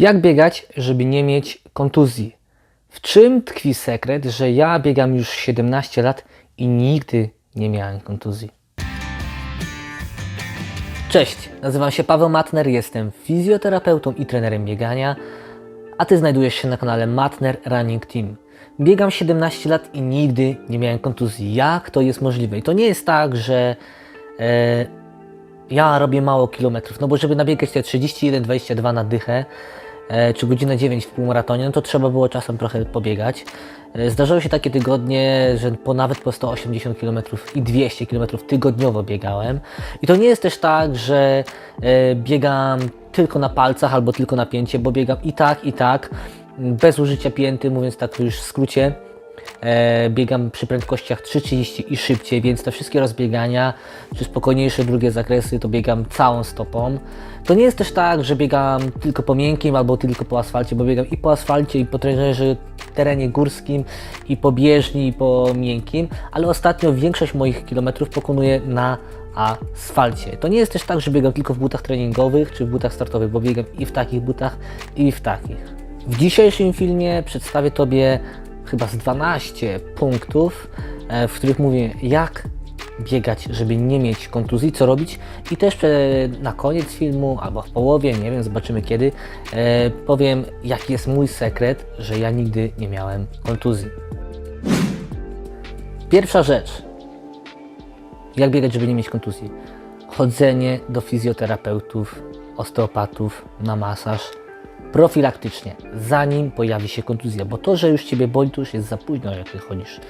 Jak biegać, żeby nie mieć kontuzji? W czym tkwi sekret, że ja biegam już 17 lat i nigdy nie miałem kontuzji? Cześć, nazywam się Paweł Matner, jestem fizjoterapeutą i trenerem biegania, a Ty znajdujesz się na kanale Matner Running Team. Biegam 17 lat i nigdy nie miałem kontuzji. Jak to jest możliwe? I to nie jest tak, że e, ja robię mało kilometrów, no bo żeby nabiegać te 31-22 na dychę, czy godzinę 9 w półmaratonie, no to trzeba było czasem trochę pobiegać. E, Zdarzały się takie tygodnie, że po nawet po 180 km i 200 km tygodniowo biegałem. I to nie jest też tak, że e, biegam tylko na palcach albo tylko na pięcie, bo biegam i tak, i tak, bez użycia pięty, mówiąc tak już w skrócie. E, biegam przy prędkościach 3,30 i szybciej, więc te wszystkie rozbiegania, czy spokojniejsze drugie zakresy, to biegam całą stopą. To nie jest też tak, że biegam tylko po miękkim albo tylko po asfalcie, bo biegam i po asfalcie, i po trenerze terenie górskim, i po bieżni, i po miękkim, ale ostatnio większość moich kilometrów pokonuję na asfalcie. To nie jest też tak, że biegam tylko w butach treningowych czy w butach startowych, bo biegam i w takich butach, i w takich. W dzisiejszym filmie przedstawię Tobie chyba z 12 punktów, e, w których mówię, jak biegać, żeby nie mieć kontuzji, co robić i też na koniec filmu, albo w połowie, nie wiem, zobaczymy kiedy, e, powiem, jaki jest mój sekret, że ja nigdy nie miałem kontuzji. Pierwsza rzecz, jak biegać, żeby nie mieć kontuzji? Chodzenie do fizjoterapeutów, osteopatów na masaż profilaktycznie, zanim pojawi się kontuzja, bo to, że już Ciebie boli, to już jest za późno, jak Ty chodzisz.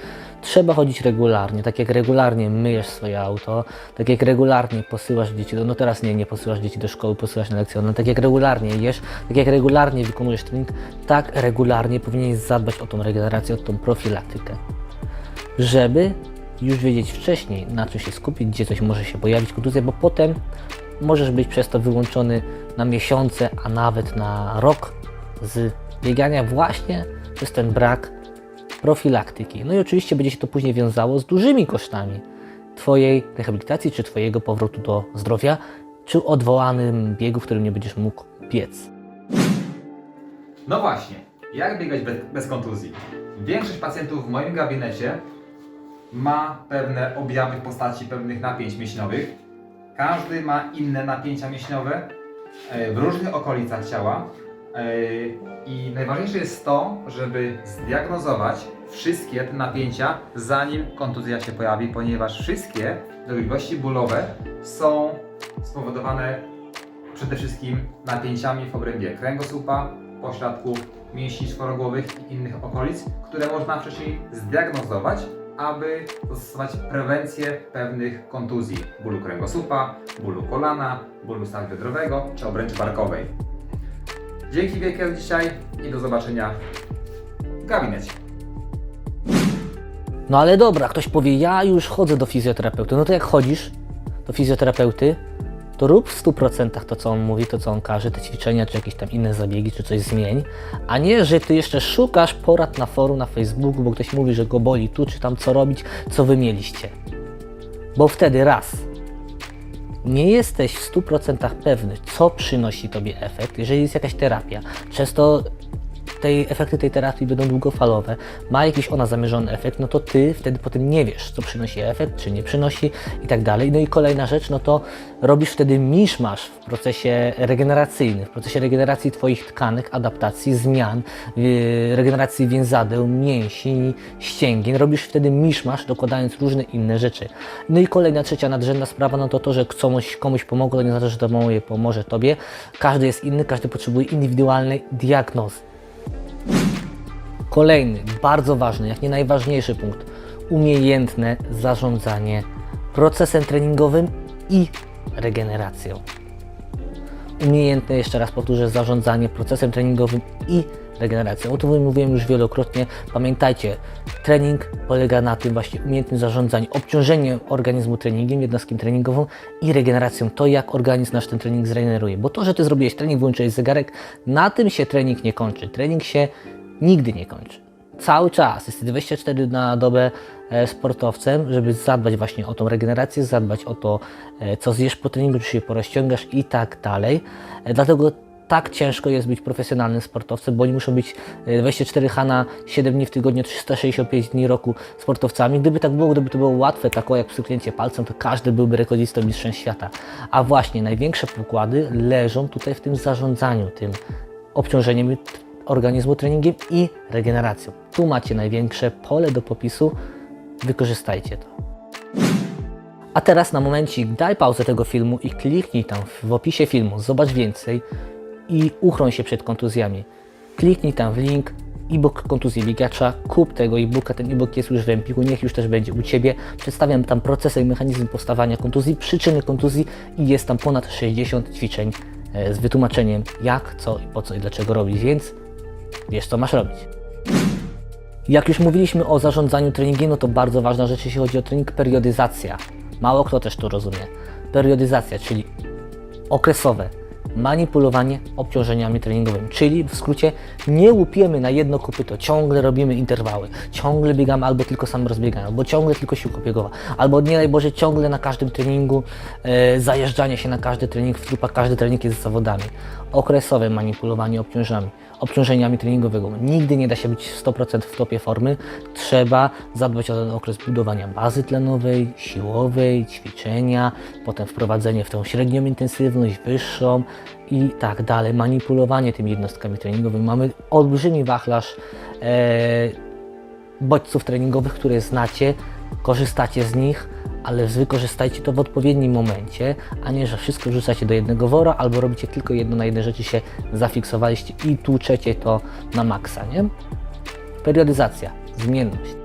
Trzeba chodzić regularnie, tak jak regularnie myjesz swoje auto, tak jak regularnie posyłasz dzieci do, no teraz nie, nie posyłasz dzieci do szkoły, posyłasz na lekcje, no tak jak regularnie jesz, tak jak regularnie wykonujesz trening, tak regularnie powinieneś zadbać o tą regenerację, o tą profilaktykę, żeby już wiedzieć wcześniej, na czym się skupić, gdzie coś może się pojawić kontuzja, bo potem możesz być przez to wyłączony na miesiące, a nawet na rok z biegania właśnie przez ten brak profilaktyki. No i oczywiście będzie się to później wiązało z dużymi kosztami Twojej rehabilitacji, czy Twojego powrotu do zdrowia, czy odwołanym biegu, w którym nie będziesz mógł biec. No właśnie, jak biegać bez, bez kontuzji? Większość pacjentów w moim gabinecie ma pewne objawy w postaci pewnych napięć mięśniowych. Każdy ma inne napięcia mięśniowe e, w różnych okolicach ciała. E, I najważniejsze jest to, żeby zdiagnozować wszystkie te napięcia, zanim kontuzja się pojawi, ponieważ wszystkie dolegliwości bólowe są spowodowane przede wszystkim napięciami w obrębie kręgosłupa, pośladków, mięśni czworogłowych i innych okolic, które można wcześniej zdiagnozować, aby zastosować prewencję pewnych kontuzji bólu kręgosłupa, bólu kolana, bólu stawu biodrowego czy obręczy barkowej. Dzięki wielkie dzisiaj i do zobaczenia w gabinecie. No ale dobra, ktoś powie, ja już chodzę do fizjoterapeuty. No to jak chodzisz do fizjoterapeuty, to rób w 100% to, co on mówi, to, co on każe, te ćwiczenia, czy jakieś tam inne zabiegi, czy coś zmień, a nie, że ty jeszcze szukasz porad na forum, na Facebooku, bo ktoś mówi, że go boli tu, czy tam co robić, co wy mieliście. Bo wtedy raz, nie jesteś w 100% pewny, co przynosi tobie efekt, jeżeli jest jakaś terapia. Często tej, efekty tej terapii będą długofalowe, ma jakiś ona zamierzony efekt, no to ty wtedy potem nie wiesz, co przynosi efekt, czy nie przynosi i tak dalej. No i kolejna rzecz, no to robisz wtedy miszmasz w procesie regeneracyjnym, w procesie regeneracji twoich tkanek, adaptacji, zmian, yy, regeneracji więzadeł, mięśni, ścięgien. Robisz wtedy miszmasz, dokładając różne inne rzeczy. No i kolejna, trzecia nadrzędna sprawa, no to to, że komuś, komuś pomogło, to nie znaczy, że to pomoże tobie. Każdy jest inny, każdy potrzebuje indywidualnej diagnozy. Kolejny, bardzo ważny, jak nie najważniejszy punkt, umiejętne zarządzanie procesem treningowym i regeneracją. Umiejętne, jeszcze raz powtórzę, zarządzanie procesem treningowym i regeneracją. O tym mówiłem już wielokrotnie. Pamiętajcie, trening polega na tym właśnie umiejętnym zarządzaniu, obciążeniem organizmu treningiem, jednostką treningową i regeneracją. To, jak organizm nasz ten trening zregeneruje. Bo to, że Ty zrobiłeś trening, włączyłeś zegarek, na tym się trening nie kończy. Trening się nigdy nie kończy. Cały czas jesteś 24 na dobę e, sportowcem, żeby zadbać właśnie o tą regenerację, zadbać o to, e, co zjesz po treningu, czy się porozciągasz i tak dalej. E, Dlatego tak ciężko jest być profesjonalnym sportowcem, bo oni muszą być e, 24 H na 7 dni w tygodniu, 365 dni roku sportowcami. Gdyby tak było, gdyby to było łatwe, tako jak pstryknięcie palcem, to każdy byłby rekordzistą mistrzem świata. A właśnie największe pokłady leżą tutaj w tym zarządzaniu, tym obciążeniem organizmu treningiem i regeneracją. Tu macie największe pole do popisu, wykorzystajcie to. A teraz na momencik daj pauzę tego filmu i kliknij tam w opisie filmu, zobacz więcej i uchroń się przed kontuzjami. Kliknij tam w link e-book kontuzji biegacza, kup tego e-booka, ten e-book jest już w Empiku, niech już też będzie u Ciebie. Przedstawiam tam procesy i mechanizm powstawania kontuzji, przyczyny kontuzji i jest tam ponad 60 ćwiczeń e, z wytłumaczeniem jak, co i po co i dlaczego robić, więc wiesz co masz robić. Jak już mówiliśmy o zarządzaniu treningiem, no to bardzo ważna rzecz, jeśli chodzi o trening, periodyzacja. Mało kto też to rozumie. Periodyzacja, czyli okresowe manipulowanie obciążeniami treningowymi. Czyli w skrócie nie łupiemy na jedno kopyto, ciągle robimy interwały, ciągle biegamy albo tylko sam rozbiegamy, albo ciągle tylko siłka biegowa, albo nie daj Boże ciągle na każdym treningu e, zajeżdżanie się na każdy trening w trupach, każdy trening jest z zawodami. Okresowe manipulowanie obciążeniami, obciążeniami treningowymi. Nigdy nie da się być w 100% w topie formy. Trzeba zadbać o ten okres budowania bazy tlenowej, siłowej, ćwiczenia, potem wprowadzenie w tą średnią intensywność, wyższą i tak dalej. Manipulowanie tymi jednostkami treningowymi. Mamy olbrzymi wachlarz e, bodźców treningowych, które znacie, korzystacie z nich, ale wykorzystajcie to w odpowiednim momencie, a nie, że wszystko wrzucacie do jednego wora albo robicie tylko jedno na jednej rzeczy się zafiksowaliście i tłuczecie to na maksa, nie? Periodyzacja, zmienność.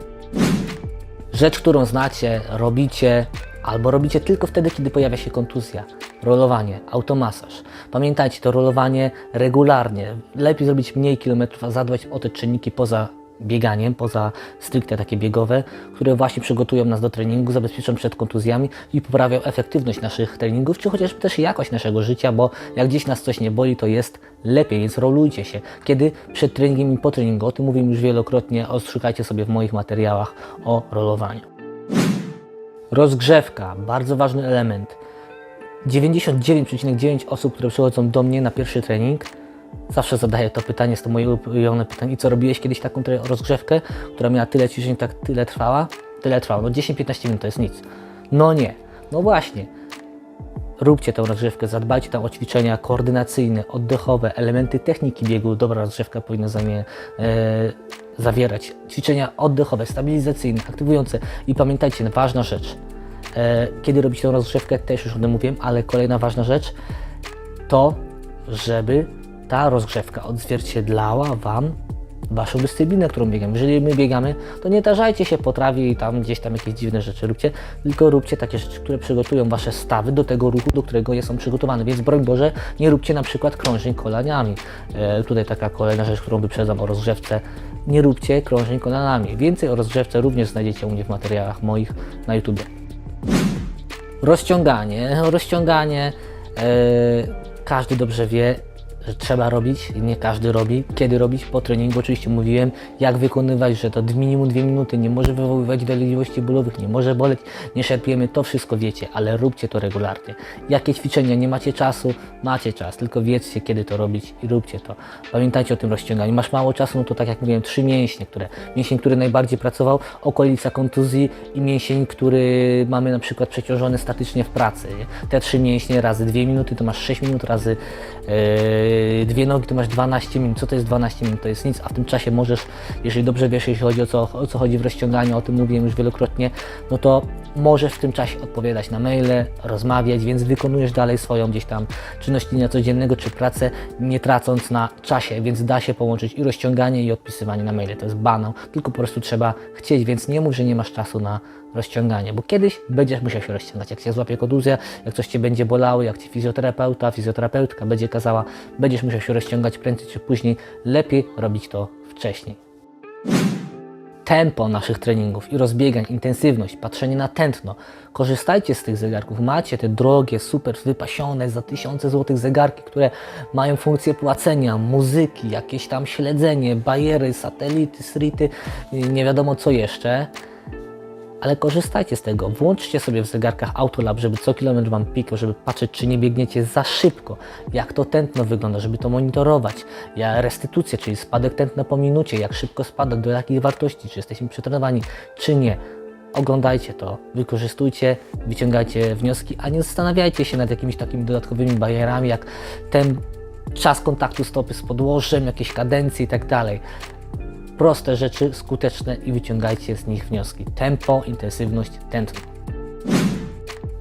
Rzecz, którą znacie, robicie, albo robicie tylko wtedy, kiedy pojawia się kontuzja. Rolowanie, automasaż. Pamiętajcie, to rolowanie regularnie. Lepiej zrobić mniej kilometrów, a zadbać o te czynniki poza bieganiem, poza stricte takie biegowe, które właśnie przygotują nas do treningu, zabezpieczą przed kontuzjami i poprawią efektywność naszych treningów, czy chociaż też jakość naszego życia, bo jak gdzieś nas coś nie boli, to jest lepiej, więc rolujcie się. Kiedy przed treningiem i po treningu, o tym mówię już wielokrotnie, odszukajcie sobie w moich materiałach o rolowaniu. Rozgrzewka, bardzo ważny element. 99,9 osób, które przychodzą do mnie na pierwszy trening, zawsze zadaję to pytanie, jest to moje ulubione pytanie. I co robiłeś kiedyś taką rozgrzewkę, która miała tyle ćwiczeń, tak tyle trwała? Tyle trwało. No 10-15 minut to jest nic. No nie. No właśnie. Róbcie tę rozgrzewkę, zadbajcie tam o ćwiczenia koordynacyjne, oddechowe, elementy techniki biegu. Dobra rozgrzewka powinna e, zawierać. Ćwiczenia oddechowe, stabilizacyjne, aktywujące. I pamiętajcie, ważna rzecz. E, kiedy robicie tę rozgrzewkę, też już o tym mówiłem, ale kolejna ważna rzecz to, żeby ta rozgrzewka odzwierciedlała Wam Waszą dyscyplinę, którą biegamy. Jeżeli my biegamy, to nie tarzajcie się po trawie i tam gdzieś tam jakieś dziwne rzeczy róbcie, tylko róbcie takie rzeczy, które przygotują Wasze stawy do tego ruchu, do którego je są przygotowane. Więc broń Boże, nie róbcie na przykład krążeń kolaniami. E, tutaj taka kolejna rzecz, którą wyprzedzam o rozgrzewce. Nie róbcie krążeń kolanami. Więcej o rozgrzewce również znajdziecie u mnie w materiałach moich na YouTube. Rozciąganie, rozciąganie. E, każdy dobrze wie, że trzeba robić, nie każdy robi. Kiedy robić? Po treningu oczywiście mówiłem, jak wykonywać, że to minimum dwie minuty, nie może wywoływać dolegliwości bólowych, nie może boleć, nie szerpiemy, to wszystko wiecie, ale róbcie to regularnie. Jakie ćwiczenia, nie macie czasu, macie czas, tylko wiedzcie, kiedy to robić i róbcie to. Pamiętajcie o tym rozciąganiu. Masz mało czasu, no to tak jak mówiłem, trzy mięśnie, które, mięsień, który najbardziej pracował, okolica kontuzji i mięsień, który mamy na przykład przeciążony statycznie w pracy. Nie? Te trzy mięśnie razy dwie minuty, to masz 6 minut razy yy, dwie nogi, to masz 12 minut. Co to jest 12 minut? To jest nic, a w tym czasie możesz, jeżeli dobrze wiesz, jeśli chodzi o co, o co chodzi w rozciąganiu, o tym mówiłem już wielokrotnie, no to możesz w tym czasie odpowiadać na maile, rozmawiać, więc wykonujesz dalej swoją gdzieś tam czynność dnia codziennego czy pracę, nie tracąc na czasie, więc da się połączyć i rozciąganie i odpisywanie na maile. To jest banał, tylko po prostu trzeba chcieć, więc nie mów, że nie masz czasu na rozciąganie, bo kiedyś będziesz musiał się rozciągać. Jak cię złapie kontuzja, jak coś cię będzie bolało, jak ci fizjoterapeuta, fizjoterapeutka będzie kazała, będziesz musiał się rozciągać prędzej czy później. Lepiej robić to wcześniej. Tempo naszych treningów i rozbiegań, intensywność, patrzenie na tętno. Korzystajcie z tych zegarków. Macie te drogie, super wypasione za tysiące złotych zegarki, które mają funkcję płacenia, muzyki, jakieś tam śledzenie, bajery, satelity, srity, nie wiadomo co jeszcze ale korzystajcie z tego. Włączcie sobie w zegarkach Autolab, żeby co kilometr Wam pikał, żeby patrzeć, czy nie biegniecie za szybko, jak to tętno wygląda, żeby to monitorować, jak restytucja, czyli spadek tętna po minucie, jak szybko spada, do jakich wartości, czy jesteśmy przetrenowani, czy nie. Oglądajcie to, wykorzystujcie, wyciągajcie wnioski, a nie zastanawiajcie się nad jakimiś takimi dodatkowymi barierami, jak ten czas kontaktu stopy z podłożem, jakieś kadencje i tak dalej. Proste rzeczy, skuteczne i wyciągajcie z nich wnioski. Tempo, intensywność, tętno.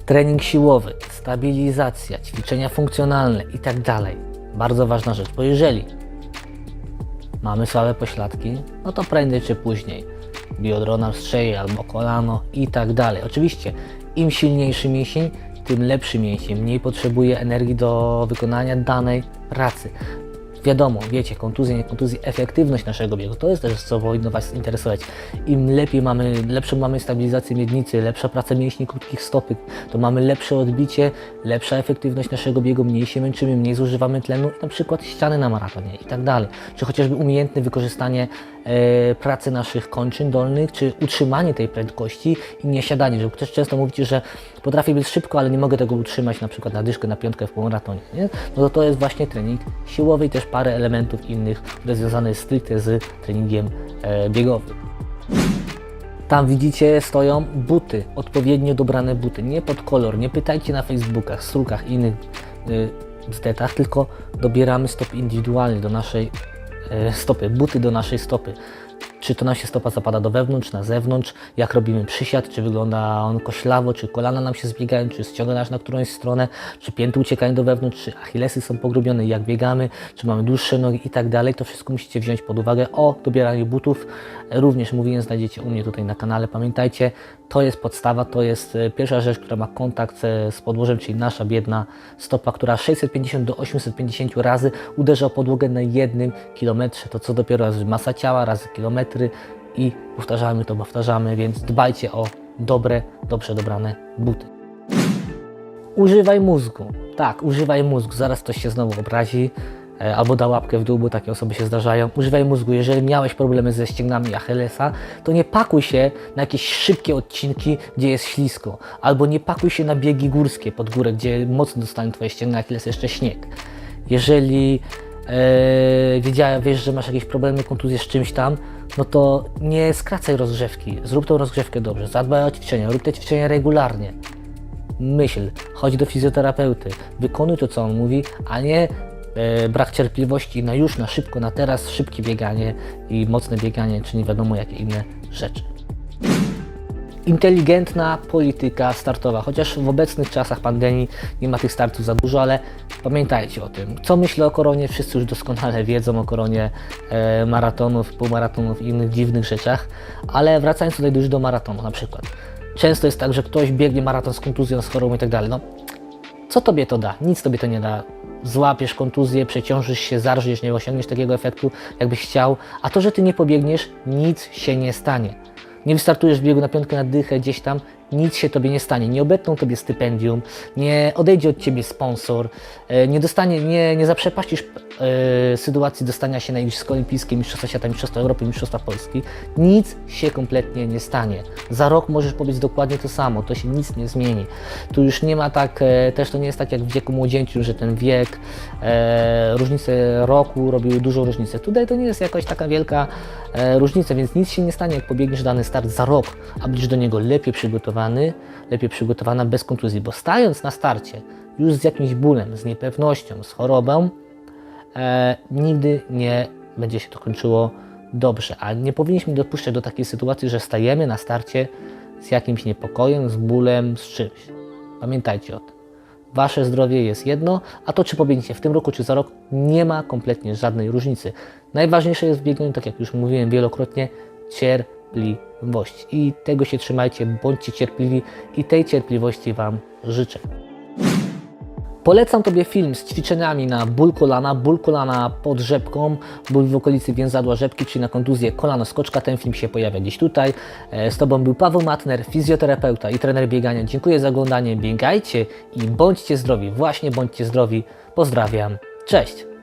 Trening siłowy, stabilizacja, ćwiczenia funkcjonalne i tak. Bardzo ważna rzecz, bo jeżeli mamy słabe pośladki, no to prędzej czy później biodro nam strzeli albo kolano i tak. Oczywiście im silniejszy mięsień, tym lepszy mięsień, mniej potrzebuje energii do wykonania danej pracy. Wiadomo, wiecie, kontuzje, nie kontuzje, efektywność naszego biegu, to jest też co powinno Was interesować. Im lepiej mamy, lepszą mamy stabilizację miednicy, lepsza praca mięśni krótkich stopy, to mamy lepsze odbicie, lepsza efektywność naszego biegu, mniej się męczymy, mniej zużywamy tlenu, na przykład ściany na maratonie i tak dalej. Czy chociażby umiejętne wykorzystanie pracy naszych kończyn dolnych, czy utrzymanie tej prędkości i nie siadanie, że też często mówicie, że potrafię biec szybko, ale nie mogę tego utrzymać na przykład na dyszkę, na piątkę w półmaratonie, nie? No to to jest właśnie trening siłowy i też parę elementów innych, które związane jest stricte z treningiem e, biegowym. Tam widzicie stoją buty, odpowiednio dobrane buty, nie pod kolor, nie pytajcie na Facebookach, strójkach i innych y, bzdetach, tylko dobieramy stopy indywidualnie do naszej e, stopy, buty do naszej stopy. Czy to nam się stopa zapada do wewnątrz, na zewnątrz, jak robimy przysiad, czy wygląda on koślawo, czy kolana nam się zbiegają, czy ściąga nas na którąś stronę, czy pięty uciekają do wewnątrz, czy achillesy są pogrubione, jak biegamy, czy mamy dłuższe nogi? I tak dalej. To wszystko musicie wziąć pod uwagę o dobieraniu butów. Również mówiłem, znajdziecie u mnie tutaj na kanale. Pamiętajcie, to jest podstawa, to jest e, pierwsza rzecz, która ma kontakt e, z podłożem, czyli nasza biedna stopa, która 650 do 850 razy uderza o podłogę na jednym kilometrze. To co dopiero masa ciała, razy kilometry i powtarzamy to, powtarzamy, więc dbajcie o dobre, dobrze dobrane buty. Używaj mózgu. Tak, używaj mózgu. Zaraz ktoś się znowu obrazi albo da łapkę w dół, bo takie osoby się zdarzają. Używaj mózgu. Jeżeli miałeś problemy ze ścięgnami Achillesa, to nie pakuj się na jakieś szybkie odcinki, gdzie jest ślisko. Albo nie pakuj się na biegi górskie pod górę, gdzie mocno dostaną Twoje ścięgna Achillesa jeszcze śnieg. Jeżeli e, wiedziałem, wiesz, że masz jakieś problemy, kontuzje z czymś tam, no to nie skracaj rozgrzewki. Zrób tą rozgrzewkę dobrze. Zadbaj o ćwiczenia. Rób te ćwiczenia regularnie myśl, chodź do fizjoterapeuty, wykonuj to, co on mówi, a nie e, brak cierpliwości na już, na szybko, na teraz, szybkie bieganie i mocne bieganie, czy nie wiadomo jakie inne rzeczy. Inteligentna polityka startowa, chociaż w obecnych czasach pandemii nie ma tych startów za dużo, ale pamiętajcie o tym. Co myślę o koronie, wszyscy już doskonale wiedzą o koronie e, maratonów, półmaratonów i innych dziwnych rzeczach, ale wracając tutaj już do maratonu na przykład. Często jest tak, że ktoś biegnie maraton z kontuzją, z chorobą i tak dalej. No, co tobie to da? Nic tobie to nie da. Złapiesz kontuzję, przeciążysz się, zarżniesz, nie osiągniesz takiego efektu, jakbyś chciał. A to, że ty nie pobiegniesz, nic się nie stanie. Nie wystartujesz w biegu na piątkę na dychę gdzieś tam, nic się tobie nie stanie. Nie obetną tobie stypendium, nie odejdzie od ciebie sponsor, e, nie dostanie, nie, nie zaprzepaścisz e, sytuacji dostania się na Igrzyska Olimpijskie, Mistrzostwa Świata, Mistrzostwa Europy, Mistrzostwa Polski. Nic się kompletnie nie stanie. Za rok możesz powiedzieć dokładnie to samo, to się nic nie zmieni. Tu już nie ma tak, e, też to nie jest tak jak w wieku młodzieńczym, że ten wiek, e, różnice roku robiły dużą różnicę. Tutaj to nie jest jakoś taka wielka e, różnica, więc nic się nie stanie, jak pobiegniesz dany start za rok, a będziesz do niego lepiej przygotowany, lepiej przygotowana bez kontuzji, bo stając na starcie już z jakimś bólem, z niepewnością, z chorobą, e, nigdy nie będzie się to kończyło dobrze. A nie powinniśmy dopuszczać do takiej sytuacji, że stajemy na starcie z jakimś niepokojem, z bólem, z czymś. Pamiętajcie o tym. Wasze zdrowie jest jedno, a to czy pobiegniecie w tym roku, czy za rok, nie ma kompletnie żadnej różnicy. Najważniejsze jest w bieganiu, tak jak już mówiłem wielokrotnie, cierpliwość. I tego się trzymajcie, bądźcie cierpliwi i tej cierpliwości Wam życzę. Polecam Tobie film z ćwiczeniami na ból kolana, ból kolana pod rzepką, ból w okolicy więzadła rzepki, czyli na kontuzję kolano skoczka. Ten film się pojawia gdzieś tutaj. E, Z Tobą był Paweł Matner, fizjoterapeuta i trener biegania. Dziękuję za oglądanie. Biegajcie i bądźcie zdrowi. Właśnie bądźcie zdrowi. Pozdrawiam. Cześć!